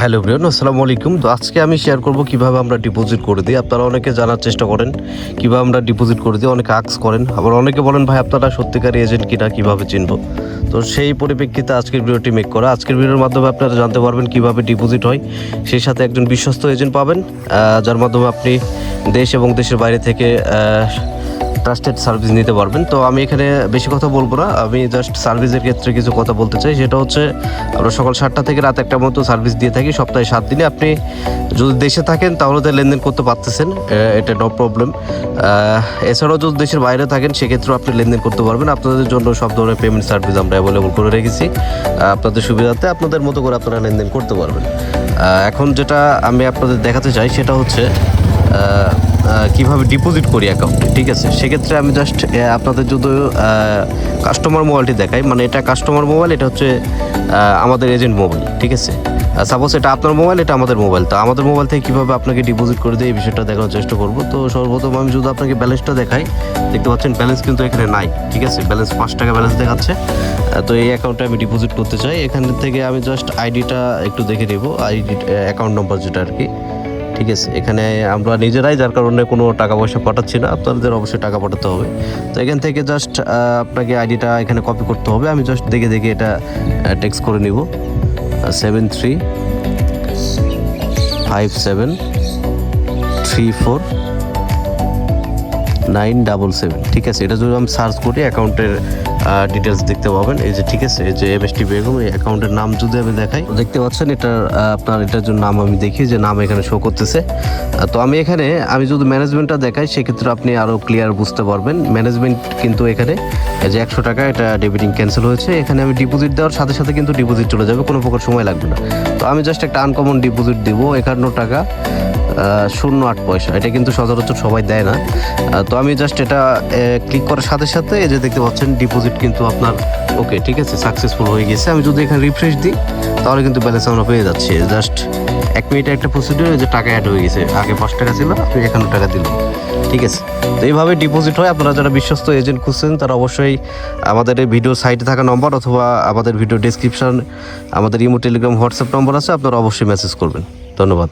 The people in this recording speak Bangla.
হ্যালো ব্রিয়ন আসসালামু আলাইকুম। তো আজকে আমি শেয়ার করব কীভাবে আমরা ডিপোজিট করে দিই। আপনারা অনেকে জানার চেষ্টা করেন কীভাবে আমরা ডিপোজিট করে দিই, অনেকে আক্স করেন। আবার অনেকে বলেন, ভাই, আপনারা সত্যিকারী এজেন্ট কিনা, কীভাবে চিনব? তো সেই পরিপ্রেক্ষিতে আজকের ভিডিওটি মেক করা। আজকের ভিডিওর মাধ্যমে আপনারা জানতে পারবেন কীভাবে ডিপোজিট হয়। সেই সাথে একজন বিশ্বস্ত এজেন্ট পাবেন যার মাধ্যমে আপনি দেশ এবং দেশের বাইরে থেকে ট্রাস্টেড সার্ভিস নিতে পারবেন। তো আমি এখানে বেশি কথা বলব না। আমি জাস্ট সার্ভিসের ক্ষেত্রে কিছু কথা বলতে চাই। সেটা হচ্ছে, আমরা সকাল সাতটা থেকে রাত একটা মতো সার্ভিস দিয়ে থাকি। সপ্তাহে সাত দিনে। আপনি যদি দেশে থাকেন, তাহলে তো লেনদেন করতে পারতেছেন। এটা নো প্রবলেম এছাড়াও যদি দেশের বাইরে থাকেন, সেক্ষেত্রেও আপনি লেনদেন করতে পারবেন। আপনাদের জন্য সব ধরনের পেমেন্ট সার্ভিস আমরা অ্যাভেলেবল করে রেখেছি। আপনাদের সুবিধাতে আপনাদের মতো করে আপনারা লেনদেন করতে পারবেন। এখন যেটা আমি আপনাদের দেখাতে চাই, সেটা হচ্ছে কীভাবে ডিপোজিট করি অ্যাকাউন্টে ঠিক আছে, সেক্ষেত্রে আমি জাস্ট আপনাদের যদি কাস্টমার মোবাইলটি দেখাই মানে এটা কাস্টমার মোবাইল এটা হচ্ছে আমাদের এজেন্ট মোবাইল ঠিক আছে? সাপোজ এটা আপনার মোবাইল এটা আমাদের মোবাইল তো আমাদের মোবাইল থেকে কীভাবে আপনাকে ডিপোজিট করে দেয়, এই বিষয়টা দেখানোর চেষ্টা করব। তো সর্বপ্রথম আমি যদি আপনাকে ব্যালেন্সটা দেখাই, দেখতে পাচ্ছেন ব্যালেন্স কিন্তু এখানে নাই, ঠিক আছে? ব্যালেন্স পাঁচ টাকা ব্যালেন্স দেখাচ্ছে। তো এই অ্যাকাউন্টে আমি ডিপোজিট করতে চাই। এখান থেকে আমি জাস্ট আইডিটা একটু দেখে নেব আইডি অ্যাকাউন্ট নম্বর যেটা আর কি। ঠিক আছে, এখানে আমরা নিজেরাই যার কারণে কোনো টাকা পয়সা পাঠাচ্ছি না, আপনাদের অবশ্যই টাকা পাঠাতে হবে। তো এখান থেকে জাস্ট আপনাকে আইডিটা এখানে কপি করতে হবে, আমি জাস্ট দেখে দেখে এটা টেক্সট করে নিব। Seven three five seven three four nine double seven ঠিক আছে, এটা যদি আমি সার্চ করি অ্যাকাউন্টের ডিটেলস দেখতে পাবেন। এই যে, ঠিক আছে, এই যে এম এস টি বেগম এই অ্যাকাউন্টের নাম যদি আমি দেখাই। দেখতে পাচ্ছেন এটা আপনার, এটার জন্য নাম আমি দেখি যে নাম এখানে শো করতেছে। তো আমি এখানে, আমি যদি ম্যানেজমেন্টটা দেখাই, সেক্ষেত্রে আপনি আরও ক্লিয়ার বুঝতে পারবেন। ম্যানেজমেন্ট কিন্তু এখানে, এই যে একশো টাকা, এটা ডেবিটিং ক্যান্সেল হয়েছে। এখানে আমি ডিপোজিট দেওয়ার সাথে সাথে কিন্তু ডিপোজিট চলে যাবে, কোনো প্রকার সময় লাগবে না। তো আমি জাস্ট একটা আনকমন ডিপোজিট দিব, একান্ন টাকা। শূন্য আট পয়সা। এটা কিন্তু সচরাচর সবাই দেয় না। তো আমি জাস্ট এটা ক্লিক করার সাথে সাথে এই যে দেখতে পাচ্ছেন ডিপোজিট কিন্তু আপনার ওকে ঠিক আছে সাকসেসফুল হয়ে গেছে আমি যদি এখানে রিফ্রেশ দিই, তাহলে কিন্তু ব্যালেন্স আমরা পেয়ে যাচ্ছি। জাস্ট এক মিনিটে একটা প্রসিডিওর যে টাকা অ্যাড হয়ে গেছে। আগে পাঁচ টাকা ছিল, আপনি একান্ন টাকা দিলেন। ঠিক আছে? তো এইভাবে ডিপোজিট হয়। আপনারা যারা বিশ্বস্ত এজেন্ট খুঁজছেন, তারা অবশ্যই আমাদের এই ভিডিও সাইটে থাকা নম্বর অথবা আমাদের ভিডিও ডেসক্রিপশন আমাদের ইমো টেলিগ্রাম হোয়াটসঅ্যাপ নম্বর আছে। আপনারা অবশ্যই মেসেজ করবেন। ধন্যবাদ।